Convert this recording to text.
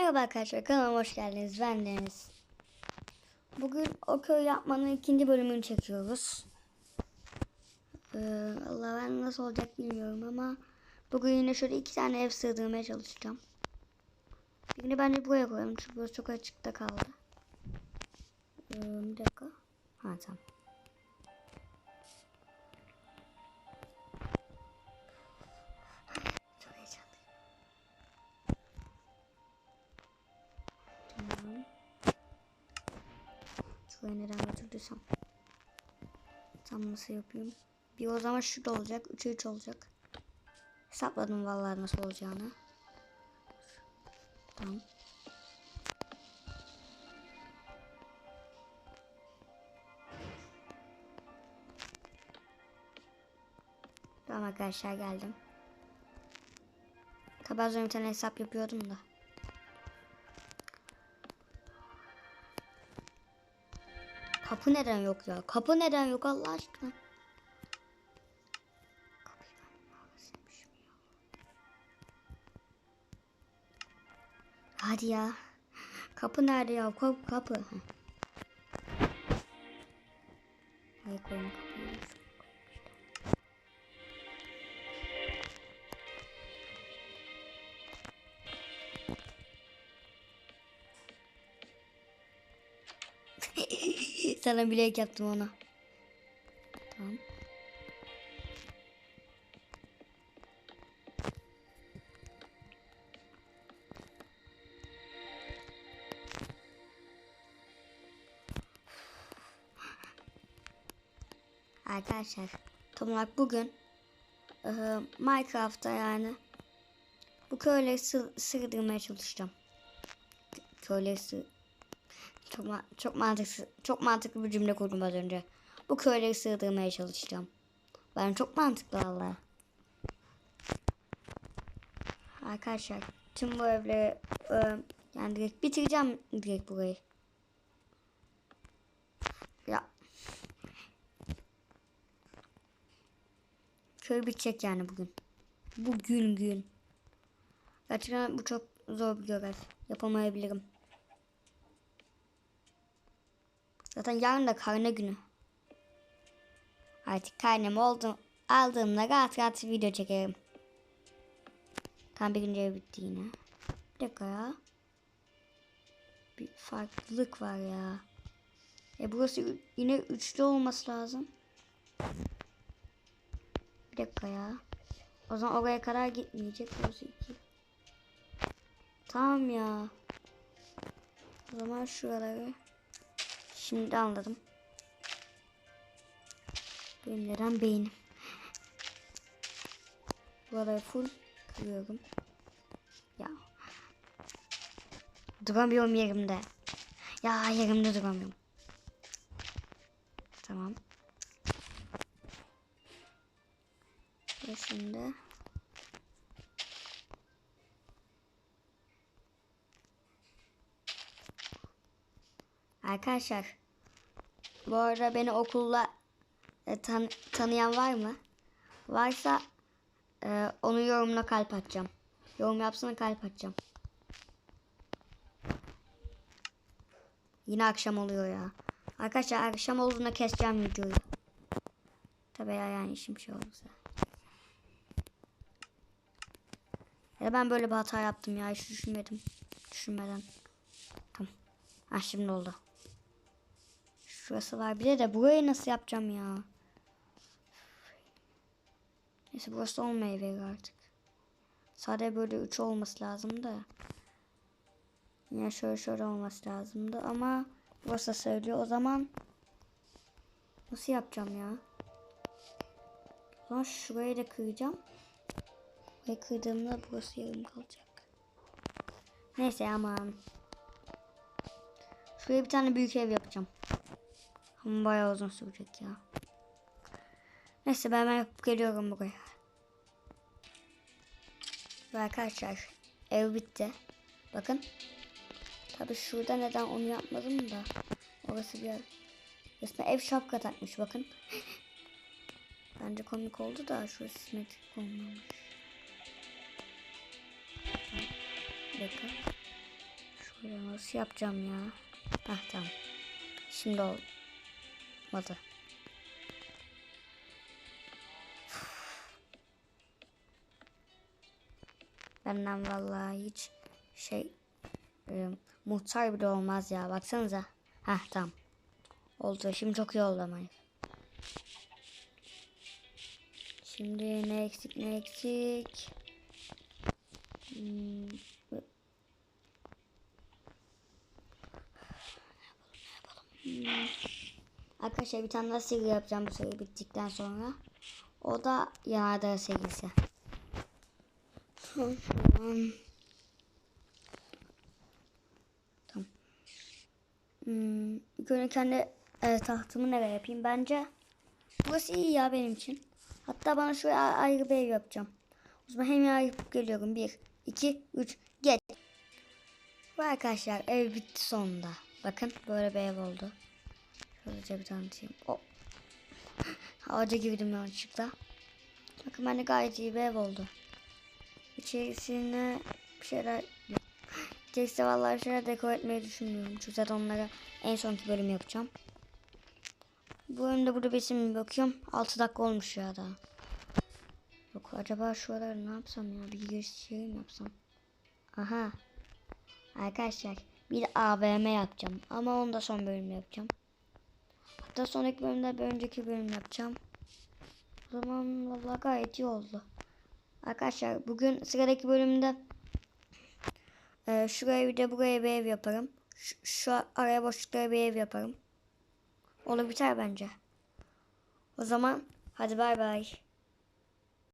Merhaba arkadaşlar kanalıma hoş geldiniz. Ben Deniz. Bugün o köy yapmanın ikinci bölümünü çekiyoruz. Ee, Allah ben nasıl olacak bilmiyorum ama bugün yine şöyle iki tane ev sığdırmaya çalışacağım. Birini bence buraya koyalım çünkü burası çok açıkta kaldı. Ee, bir dakika. Ha tamam. Şuraya neden götürdüysem. Tam nasıl yapayım? Bir o zaman şurada olacak. 3'e 3 olacak. Hesapladım vallahi nasıl olacağını. Tamam. Tamam arkadaşlar geldim. Tabi az önce hesap yapıyordum da. Kapı neden yok ya? Kapı neden yok Allah aşkına? Hadi ya. Kapı nerede ya? Kapı kapı. Hayır koyun kapıyı. Sana bilek yaptım ona. Tamam. Arkadaşlar tam olarak bugün e, Minecraft'ta yani bu köyleri sı sığdırmaya çalışacağım. Köyleri sı çok, ma- çok mantıklı çok mantıklı bir cümle kurdum az önce. Bu köyleri sığdırmaya çalışacağım. Ben çok mantıklı valla. Arkadaşlar tüm bu evleri e, yani direkt bitireceğim direkt burayı. Ya. Köy bitecek yani bugün. Bugün gün. Gerçekten bu çok zor bir görev. Yapamayabilirim. Zaten yarın da karne günü. Artık karnem oldu. Aldığımda rahat rahat video çekerim. Tam bir günce bitti yine. Bir dakika ya. Bir farklılık var ya. E burası yine üçlü olması lazım. Bir dakika ya. O zaman oraya kadar gitmeyecek. Burası iki. Tamam ya. O zaman şuraları Şimdi anladım. Benim neden beynim. Buraları full kırıyorum. Ya. Duramıyorum yerimde. Ya yerimde duramıyorum. Tamam. Ve şimdi Arkadaşlar bu arada beni okulda e, tan tanıyan var mı? Varsa e, onu yorumuna kalp atacağım. Yorum yapsana kalp atacağım. Yine akşam oluyor ya. Arkadaşlar akşam olduğunda keseceğim videoyu. Tabii ya yani işim şey olursa. Ya ben böyle bir hata yaptım ya hiç düşünmedim. Düşünmeden. Tamam. Ha şimdi oldu. Şurası var. Bir de de burayı nasıl yapacağım ya? Neyse burası olmayabilir artık. Sadece böyle 3 olması lazım da. Yine şöyle şöyle olması lazımdı ama burası söylüyor. O zaman nasıl yapacağım ya? O şurayı da kıracağım. Ve kırdığımda burası yarım kalacak. Neyse aman. Şuraya bir tane büyük ev yapacağım. Ama bayağı uzun sürecek ya. Neyse ben hemen yapıp geliyorum buraya. Ve arkadaşlar ev bitti. Bakın. Tabi şurada neden onu yapmadım da. Orası bir resmen ev şapka takmış bakın. Bence komik oldu da şurası simetrik olmamış. Dakika. Böyle nasıl yapacağım ya? Hah tamam. Şimdi olmadı. Benden vallahi hiç şey e, muhtar bile olmaz ya. Baksanıza. Hah tamam. Oldu. Şimdi çok iyi oldu ama. Şimdi ne eksik ne eksik. Hmm, Hmm. Arkadaşlar bir tane daha seri yapacağım bu seri bittikten sonra. O da yanardağ serisi. Tamam. tamam. Hmm, ilk önce kendi e, tahtımı nereye yapayım? Bence burası iyi ya benim için. Hatta bana şöyle a- ayrı bir ev yapacağım. O zaman hemen yapıp geliyorum. Bir, iki, üç, geç. Ve arkadaşlar ev bitti sonunda. Bakın böyle bir ev oldu. Şöylece bir tanıtayım. O. Ağaca girdim yanlışlıkla. Bakın bende gayet iyi bir ev oldu. İçerisine bir şeyler İçerisine vallahi şöyle dekor etmeyi düşünmüyorum. Çünkü zaten onlara en sonki bölüm yapacağım. Bu bölümde burada bir isim bakıyorum. 6 dakika olmuş ya da. Yok acaba şuraları ne yapsam ya? Bir giriş şey mi yapsam? Aha. Arkadaşlar bir AVM yapacağım. Ama onu da son bölüm yapacağım. Hatta sonraki bölümde bir önceki bölüm yapacağım. O zaman vallahi gayet iyi oldu. Arkadaşlar bugün sıradaki bölümde e, şuraya bir de buraya bir ev yaparım. Şu, şu araya boşluklara bir ev yaparım. Olur biter bence. O zaman hadi bay bay.